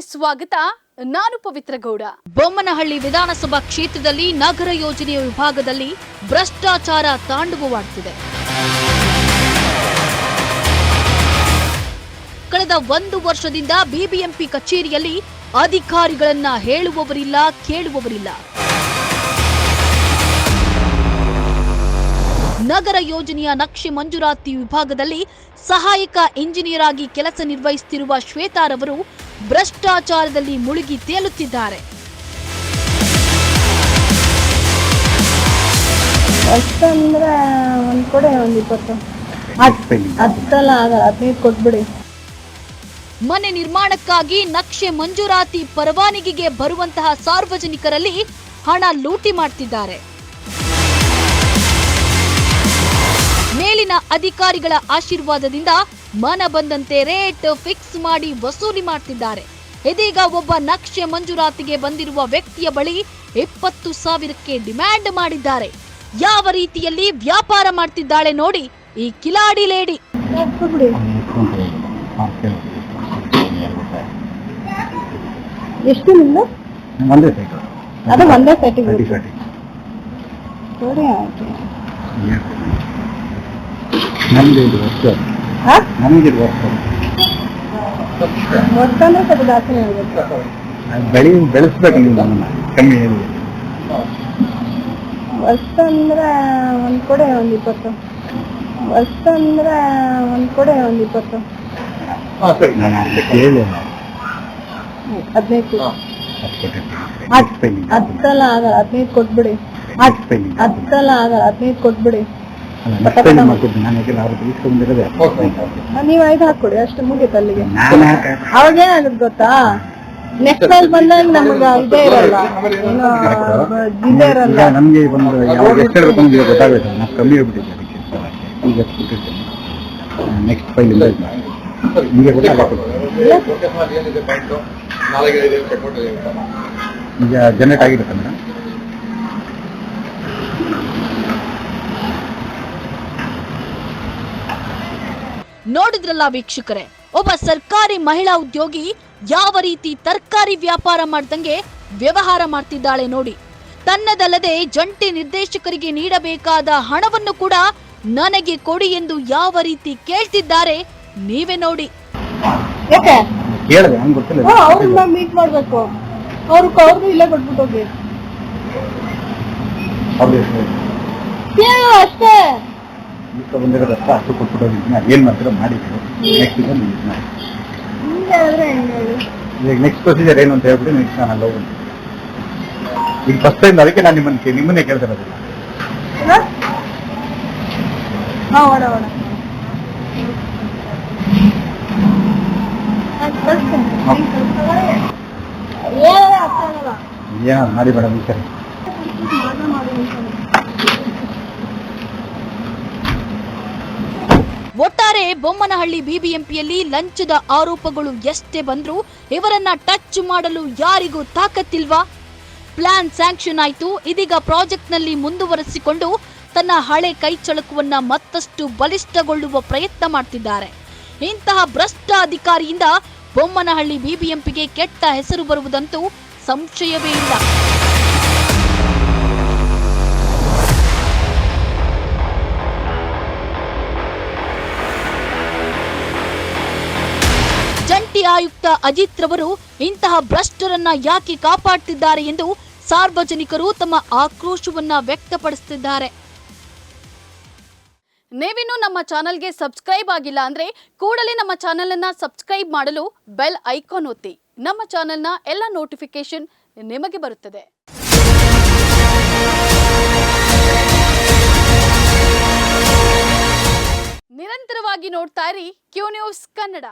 ಸ್ವಾಗತ. ನಾನು ಪವಿತ್ರ ಗೌಡ. ಬೊಮ್ಮನಹಳ್ಳಿ ವಿಧಾನಸಭಾ ಕ್ಷೇತ್ರದಲ್ಲಿ ನಗರ ಯೋಜನೆಯ ವಿಭಾಗದಲ್ಲಿ ಭ್ರಷ್ಟಾಚಾರ ತಾಂಡವವಾಡುತ್ತಿದೆ ಕಳೆದ ಒಂದು ವರ್ಷದಿಂದ ಬಿಬಿಎಂಪಿ ಕಚೇರಿಯಲ್ಲಿ ಅಧಿಕಾರಿಗಳನ್ನ ಹೇಳುವವರಿಲ್ಲ, ಕೇಳುವವರಿಲ್ಲ. ನಗರ ಯೋಜನೆಯ ನಕ್ಷೆ ಮಂಜೂರಾತಿ ವಿಭಾಗದಲ್ಲಿ ಸಹಾಯಕ ಇಂಜಿನಿಯರ್ ಆಗಿ ಕೆಲಸ ನಿರ್ವಹಿಸುತ್ತಿರುವ ಶ್ವೇತಾರವರು ಭ್ರಷ್ಟಾಚಾರದಲ್ಲಿ ಮುಳುಗಿ ತೇಲುತ್ತಿದ್ದಾರೆ. ಅಷ್ಟಂದ್ರೆ ಒಂದು ಕೊಡೆ ಒಂದು ಇಪ್ಪತ್ತು. ಹತ್ತು ಹತ್ತಲ್ಲ ಆಗಲ್ಲ ಹದಿನೈದು ಕೊಟ್ಬಿಡಿ. ಮನೆ ನಿರ್ಮಾಣಕ್ಕಾಗಿ ನಕ್ಷೆ ಮಂಜೂರಾತಿ ಪರವಾನಗಿಗೆ ಬರುವಂತಹ ಸಾರ್ವಜನಿಕರಲ್ಲಿ ಹಣ ಲೂಟಿ ಮಾಡ್ತಿದ್ದಾರೆ. ಮೇಲಿನ ಅಧಿಕಾರಿಗಳ ಆಶೀರ್ವಾದದಿಂದ ಮನ ಬಂದಂತೆ ರೇಟ್ ಫಿಕ್ಸ್ ಮಾಡಿ ವಸೂಲಿ ಮಾಡ್ತಿದ್ದಾರೆ. ಇದೀಗ ಒಬ್ಬ ನಕ್ಷೆ ಮಂಜೂರಾತಿಗೆ ಬಂದಿರುವ ವ್ಯಕ್ತಿಯ ಬಳಿ ಇಪ್ಪತ್ತು ಸಾವಿರಕ್ಕೆ ಡಿಮ್ಯಾಂಡ್ ಮಾಡಿದ್ದಾರೆ. ಯಾವ ರೀತಿಯಲ್ಲಿ ವ್ಯಾಪಾರ ಮಾಡ್ತಿದ್ದಾಳೆ ನೋಡಿ ಈ ಕಿಲಾಡಿ ಲೇಡಿ. ಎಷ್ಟು ನಿಮ್ದು? ಒಂದೇ ಸೈಟ್ ಅದು ಒಂದೇ ಸೈಟ್ ನಮ್ದು ಇದು ವರ್ಷ. ಬೆಳಿ ಬೆಳೆಸ್ಬೇಕು ನೀವು ನಮ್ಮನ್ನ ಕಮ್ಮಿ ವರ್ಷ ಅಂದ್ರೆ ಒಂದು ಕೊಡಿ ಒಂದ್ ಇಪ್ಪತ್ತು. ವರ್ಷ ಅಂದ್ರೆ ಒಂದು ಕೊಡಿ ಒಂದ್ ಇಪ್ಪತ್ತು. ಹದಿನೈದು ಹತ್ತು ಹತ್ತು ಹತ್ತಲ್ಲ ಆಗಲ್ಲ ಹದಿನೈದು ಕೊಟ್ಬಿಡಿ. ಹತ್ತು ಹತ್ತಲ್ಲ ಆಗ ಹದಿನೈದು ಕೊಟ್ಬಿಡಿ. ನಾನು ಯಾಕೆ ಅವ್ರು ಇಸ್ಕೊಂಡಿರೋದೆ ನೀವು ಐದು ಹಾಕೊಡಿ ಅಷ್ಟು ಮುಗೀತು ಅಲ್ಲಿಗೆ ನಾನು ಯಾಕೆ ಅವಾಗ ಏನಾಗುತ್ತೆ ಗೊತ್ತಾ? ನೆಕ್ಸ್ಟ್ ಅಲ್ಲಿ ಬಂದಾಗ ನಮಗ ಇದೇ ಇರಲ್ಲ. ಏನು ಇದೇ ಇರಲ್ಲ ಈಗ ನಮ್ಗೆ ಒಂದು ಯಾವಾಗ ಎಷ್ಟು ಹೇಳ್ಬೇಕು ನಮ್ಗೆ ಗೊತ್ತಾಗುತ್ತೆ ನಾವು ಕಮ್ಮಿ ಹೇಳ್ಬಿಟ್ಟಿದ್ದೆ ಅದಕ್ಕೆ. ಈಗ ಕೊಟ್ಟಿರ್ತೇನೆ. ನೆಕ್ಸ್ಟ್ ಫೈಲ್ ಇಂದ ಗೊತ್ತಾಗುತ್ತೆ ಈಗ ಜನರೇಟ್ ಆಗಿರುತ್ತೆ ಮೇಡಮ್ ನೋಡಿದ್ರಲ್ಲ ವೀಕ್ಷಕರೇ ಒಬ್ಬ ಸರ್ಕಾರಿ ಮಹಿಳಾ ಉದ್ಯೋಗಿ ಯಾವ ರೀತಿ ತರಕಾರಿ ವ್ಯಾಪಾರ ಮಾಡ್ದಂಗೆ ವ್ಯವಹಾರ ಮಾಡ್ತಿದ್ದಾಳೆ ನೋಡಿ. ತನ್ನದಲ್ಲದೆ ಜಂಟಿ ನಿರ್ದೇಶಕರಿಗೆ ನೀಡಬೇಕಾದ ಹಣವನ್ನು ಕೂಡ ನನಗೆ ಕೊಡಿ ಎಂದು ಯಾವ ರೀತಿ ಕೇಳ್ತಿದ್ದಾರೆ ನೀವೇ ನೋಡಿ. ಯಾಕೆ? ಹೇಳಿದೆ ನಂಗೆ ಗೊತ್ತಿಲ್ಲ. ಹಾ ಅವ್ರನ್ನ ಮೀಟ್ ಮಾಡ್ಬೇಕು. ಅವ್ರು ಅವ್ರಿಗೂ ಇಲ್ಲೇ ಕೊಟ್ಬಿಟ್ಟು ಹೋಗಿ. ಅವ್ರು ಏನು ಅಷ್ಟೇ. ಈಗ ಬಂದಿರೋದು ಅಷ್ಟು ಹೋಗಿದ್ದೀನಿ ಏನು ಮಾಡ್ತೀರೋ ಮಾಡಿ ನೆಕ್ಸ್ಟ್ ಮಾಡಿ ಈಗ ನೆಕ್ಸ್ಟ್ ಪ್ರೊಸೀಜರ್ ಏನು ಅಂತ ಹೇಳ್ಬಿಟ್ಟು ನೆಕ್ಸ್ಟ್ ನಾನು ಅಲ್ಲಿ ಹೋಗ್ತೀನಿ ಈಗ ಫಸ್ಟ್ ಟೈಮ್ ಅದಕ್ಕೆ ನಾನು ನಿಮ್ಮನ್ನ ಕೇಳಿ ನಿಮ್ಮನ್ನೇ ಆಗಲ್ಲ ಏನಾದ್ರು ಮಾಡಿ ಮೇಡಮ್ ಸರಿ ಮಾಡ ಮಾಡಿ ಅಂತಾನೆ. ಒಟ್ಟಾರೆ ಬೊಮ್ಮನಹಳ್ಳಿ ಬಿಬಿಎಂಪಿಯಲ್ಲಿ ಲಂಚದ ಆರೋಪಗಳು ಎಷ್ಟೇ ಬಂದ್ರೂ ಇವರನ್ನ ಟಚ್ ಮಾಡಲು ಯಾರಿಗೂ ತಾಕತ್ತಿಲ್ವಾ? ಪ್ಲಾನ್ ಸ್ಯಾಂಕ್ಷನ್ ಆಯಿತು. ಇದೀಗ ಪ್ರಾಜೆಕ್ಟ್ನಲ್ಲಿ ಮುಂದುವರೆಸಿಕೊಂಡು ತನ್ನ ಹಳೆ ಕೈಚಳಕವನ್ನ ಮತ್ತಷ್ಟು ಬಲಿಷ್ಠಗೊಳ್ಳುವ ಪ್ರಯತ್ನ ಮಾಡ್ತಿದ್ದಾರೆ. ಇಂತಹ ಭ್ರಷ್ಟ ಅಧಿಕಾರಿಯಿಂದ ಬೊಮ್ಮನಹಳ್ಳಿ ಬಿಬಿಎಂಪಿಗೆ ಕೆಟ್ಟ ಹೆಸರು ಬರುವುದಂತೂ ಸಂಶಯವೇ ಇಲ್ಲ. ಆಯುಕ್ತ ಅಜಿತ್ ರವರು ಇಂತಹ ಭ್ರಷ್ಟರನ್ನ ಯಾಕೆ ಕಾಪಾಡ್ತಿದ್ದಾರೆ ಎಂದು ಸಾರ್ವಜನಿಕರು ತಮ್ಮ ಆಕ್ರೋಶವನ್ನ ವ್ಯಕ್ತಪಡಿಸುತ್ತಿದ್ದಾರೆ. ನೀವಿನ್ನು ನಮ್ಮ ಚಾನೆಲ್ಗೆ ಸಬ್ಸ್ಕ್ರೈಬ್ ಆಗಿಲ್ಲ ಅಂದ್ರೆ ಕೂಡಲೇ ನಮ್ಮ ಚಾನೆಲ್ ಅನ್ನ ಸಬ್ಸ್ಕ್ರೈಬ್ ಮಾಡಲು ಬೆಲ್ ಐಕಾನ್ ಒತ್ತಿ. ನಮ್ಮ ಚಾನೆಲ್ನ ಎಲ್ಲ ನೋಟಿಫಿಕೇಶನ್ ನಿಮಗೆ ಬರುತ್ತದೆ. ನಿರಂತರವಾಗಿ ನೋಡ್ತಾ ಇರಿ ಕ್ಯೂ ನ್ಯೂಸ್ ಕನ್ನಡ.